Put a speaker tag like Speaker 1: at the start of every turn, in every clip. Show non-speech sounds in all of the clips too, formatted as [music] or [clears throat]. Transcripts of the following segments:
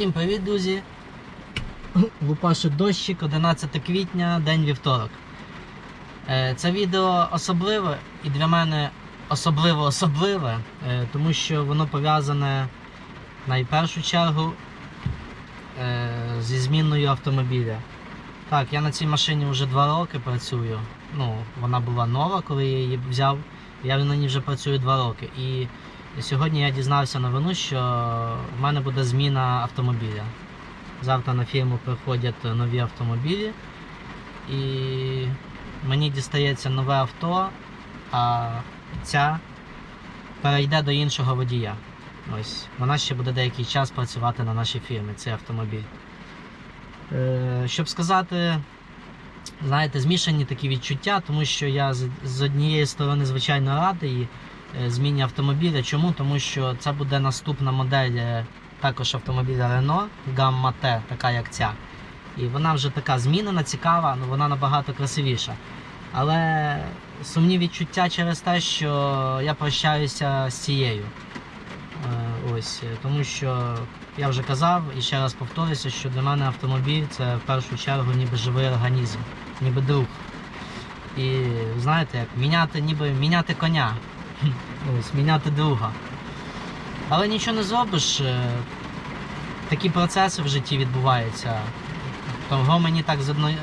Speaker 1: Усім привіт, друзі! [laughs] Лупаше дощик, 11 квітня, день вівторок. Е, Це відео особливе і для мене особливо особливе, е, тому що воно пов'язане найпершу чергу е, зі зміною автомобіля. Так, я на цій машині вже два роки працюю. Ну, вона була нова, коли я її взяв. Я на ній вже працюю два роки. І сьогодні я дізнався новину, що в мене буде зміна автомобіля. Завтра на фірму приходять нові автомобілі, і мені дістається нове авто, а ця перейде до іншого водія. Ось, вона ще буде деякий час працювати на нашій фірмі, цей автомобіль. Е, щоб сказати, знаєте, змішані такі відчуття, тому що я з, однієї сторони, звичайно, радий зміні автомобіля. Чому? Тому що це буде наступна модель е, також автомобіля Renault Gamma T, така як ця. І вона вже така змінена, цікава, але вона набагато красивіша. Але сумні відчуття через те, що я прощаюся з цією. Е, Ось, е, тому що я вже казав і ще раз повторюся, що для мене автомобіль це в першу чергу ніби живий організм, ніби друг. І знаєте, як міняти, ніби міняти коня, [laughs] ось, міняти друга. Але нічого не зробиш. е, Такі процеси в житті відбуваються. Того мені так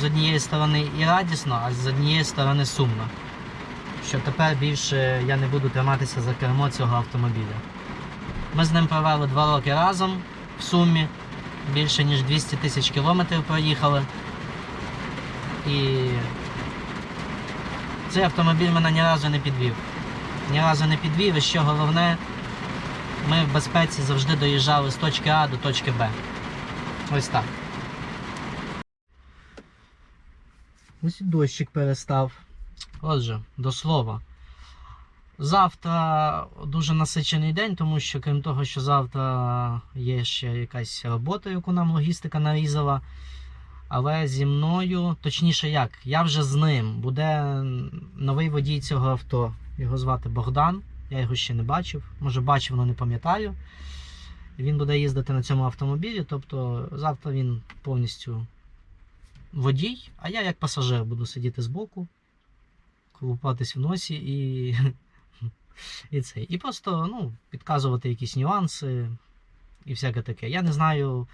Speaker 1: з однієї сторони і радісно, а з однієї сторони сумно. Що тепер більше я не буду триматися за кермо цього автомобіля. Ми з ним провели два роки разом в сумі. Більше ніж 200 тисяч кілометрів проїхали. І цей автомобіль мене ні разу не підвів. Ні разу не підвів, і що головне, ми в безпеці завжди доїжджали з точки А до точки Б. Ось так. Ось і дощик перестав. Отже, до слова. Завтра дуже насичений день, тому що крім того, що завтра є ще якась робота, яку нам логістика нарізала. Але зі мною, точніше як, я вже з ним. Буде новий водій цього авто. Його звати Богдан. Я його ще не бачив. Може бачив, але не пам'ятаю. Він буде їздити на цьому автомобілі. Тобто завтра він повністю водій, а я як пасажир буду сидіти збоку, колупатись в носі і, [laughs] і це. І просто ну, підказувати якісь нюанси і всяке таке. Я не знаю,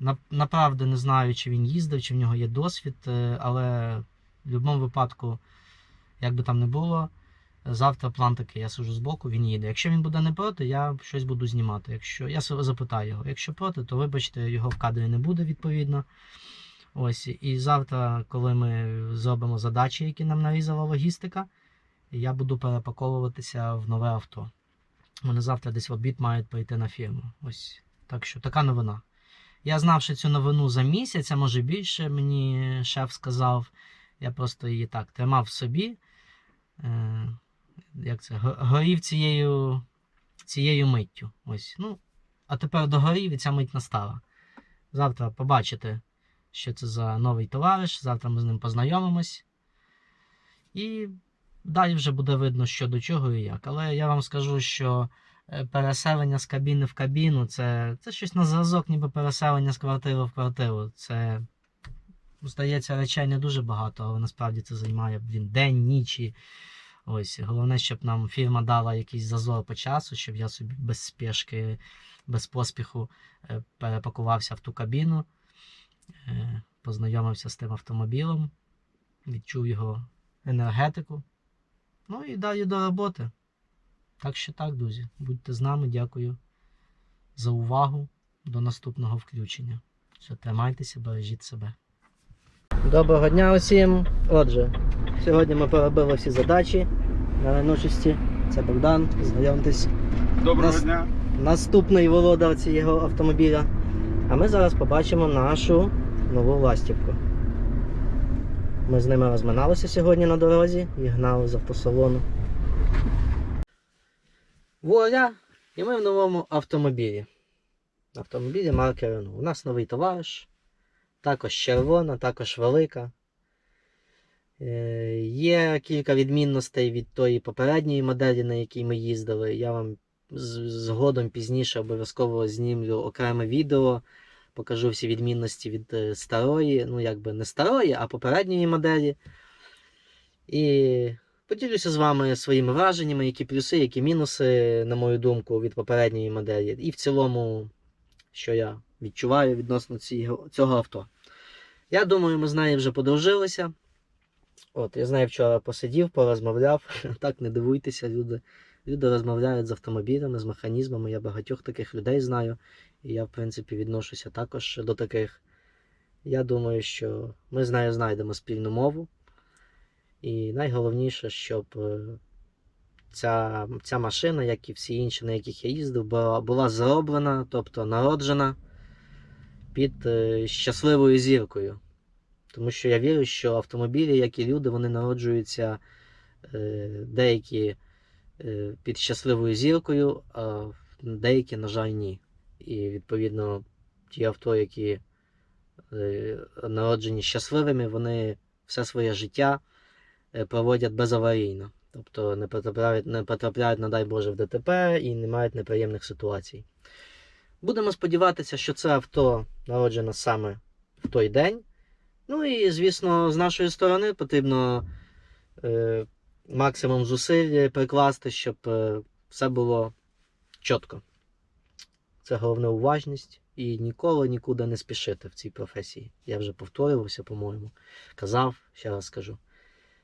Speaker 1: на- направду не знаю, чи він їздив, чи в нього є досвід, е, але в будь-якому випадку, як би там не було, завтра план такий, я сижу збоку, він їде. Якщо він буде не проти, я щось буду знімати. Якщо я запитаю його. Якщо проти, то вибачте, його в кадрі не буде відповідно. Ось і завтра, коли ми зробимо задачі, які нам нарізала логістика, я буду перепаковуватися в нове авто. Вони завтра десь в обід мають прийти на фірму. Ось так що така новина. Я знав, що цю новину за місяць, а може більше, мені шеф сказав. Я просто її так тримав в собі. Як це, горів цією, цією миттю. Ось. Ну, а тепер догорів і ця мить настала. Завтра побачите, що це за новий товариш. Завтра ми з ним познайомимось. І далі вже буде видно, що до чого і як. Але я вам скажу, що е, переселення з кабіни в кабіну це, це щось на зразок, ніби переселення з квартири в квартиру. Це, здається, речей не дуже багато, але насправді це займає він день, ніч. І Ось, головне, щоб нам фірма дала якийсь зазор по часу, щоб я собі без спешки, без поспіху е, перепакувався в ту кабіну, е, познайомився з тим автомобілем, відчув його енергетику. Ну і далі до роботи. Так що так, друзі, будьте з нами, дякую за увагу. До наступного включення. Все, тримайтеся, бережіть себе. Доброго дня усім. Отже, сьогодні ми поробили всі задачі на райнучості. Це Богдан, знайомтесь.
Speaker 2: Доброго
Speaker 1: Нас-
Speaker 2: дня.
Speaker 1: Наступний володар цього автомобіля. А ми зараз побачимо нашу нову ластівку. Ми з ними розминалися сьогодні на дорозі і гнали з автосалону. Вуаля! І ми в новому автомобілі. Автомобілі марки Renault. У нас новий товариш. Також червона, також велика. Е, Є кілька відмінностей від тої попередньої моделі, на якій ми їздили. Я вам згодом пізніше обов'язково знімлю окреме відео, покажу всі відмінності від е, старої, ну якби не старої, а попередньої моделі. І поділюся з вами своїми враженнями, які плюси, які мінуси, на мою думку, від попередньої моделі. І в цілому, що я відчуваю відносно цього, авто. Я думаю, ми з нею вже подружилися. От, я з нею вчора посидів, порозмовляв. [laughs] Так, не дивуйтеся, люди. Люди розмовляють з автомобілями, з механізмами. Я багатьох таких людей знаю. І я, в принципі, відношуся також до таких. Я думаю, що ми з нею знайдемо спільну мову. І найголовніше, щоб е, ця, ця машина, як і всі інші, на яких я їздив, була, була зроблена, тобто народжена під е, щасливою зіркою. Тому що я вірю, що автомобілі, як і люди, вони народжуються е, деякі е, під щасливою зіркою, а деякі, на жаль, ні. І відповідно ті авто, які е, народжені щасливими, вони все своє життя проводять безаварійно. Тобто не потрапляють, не потрапляють, не дай Боже, в ДТП і не мають неприємних ситуацій. Будемо сподіватися, що це авто народжено саме в той день. Ну і, звісно, з нашої сторони потрібно е, максимум зусиль прикласти, щоб е, все було чітко. Це головна уважність і ніколи нікуди не спішити в цій професії. Я вже повторювався, по-моєму. Казав, ще раз скажу.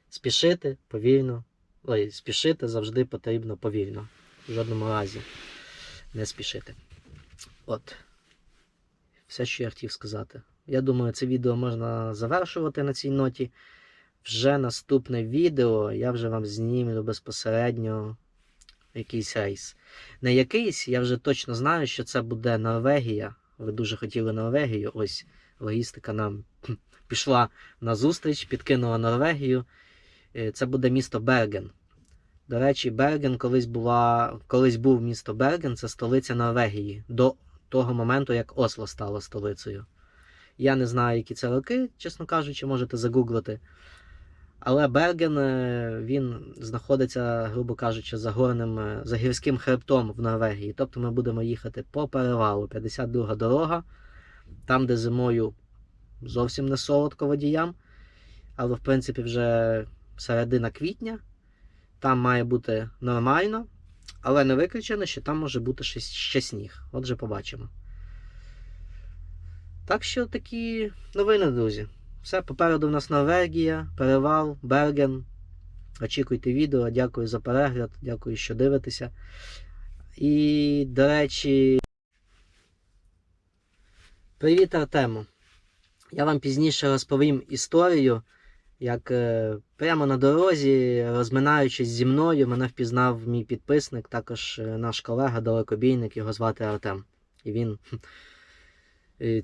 Speaker 1: Спішити повільно. Ой, спішити завжди потрібно повільно. В жодному разі не спішити. От. Все, що я хотів сказати. Я думаю, це відео можна завершувати на цій ноті. Вже наступне відео я вже вам знімлю безпосередньо якийсь рейс. Не якийсь, я вже точно знаю, що це буде Норвегія. Ви дуже хотіли Норвегію. Ось логістика нам [clears throat] пішла на зустріч, підкинула Норвегію. Е, Це буде місто Берген. До речі, Берген колись була, колись був місто Берген, це столиця Норвегії. До того моменту, як Осло стало столицею. Я не знаю, які це роки, чесно кажучи, можете загуглити. Але Берген е, він знаходиться, грубо кажучи, за горним, е, за гірським хребтом в Норвегії. Тобто ми будемо їхати по перевалу. 52 дорога, там, де зимою зовсім не солодко водіям. Але в принципі вже середина квітня. Там має бути нормально. Але не виключено, що там може бути ще, ще сніг. Отже, побачимо. Так що такі новини, друзі. Все, попереду в нас Норвегія, перевал, Берген. Очікуйте відео. Дякую за перегляд, дякую, що дивитеся. І, до речі, привіт, Артему. Я вам пізніше розповім історію, як е, прямо на дорозі, розминаючись зі мною, мене впізнав мій підписник, також е, наш колега, далекобійник, його звати Артем. І він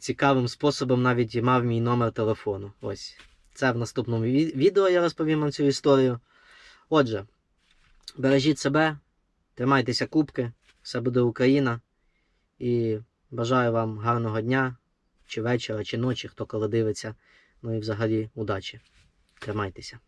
Speaker 1: цікавим способом навіть мав мій номер телефону. Ось. Це в наступному відео я розповім вам цю історію. Отже, бережіть себе, тримайтеся кубки, все буде Україна. І бажаю вам гарного дня, чи вечора, чи ночі, хто коли дивиться. Ну і взагалі удачі. Тримайтеся.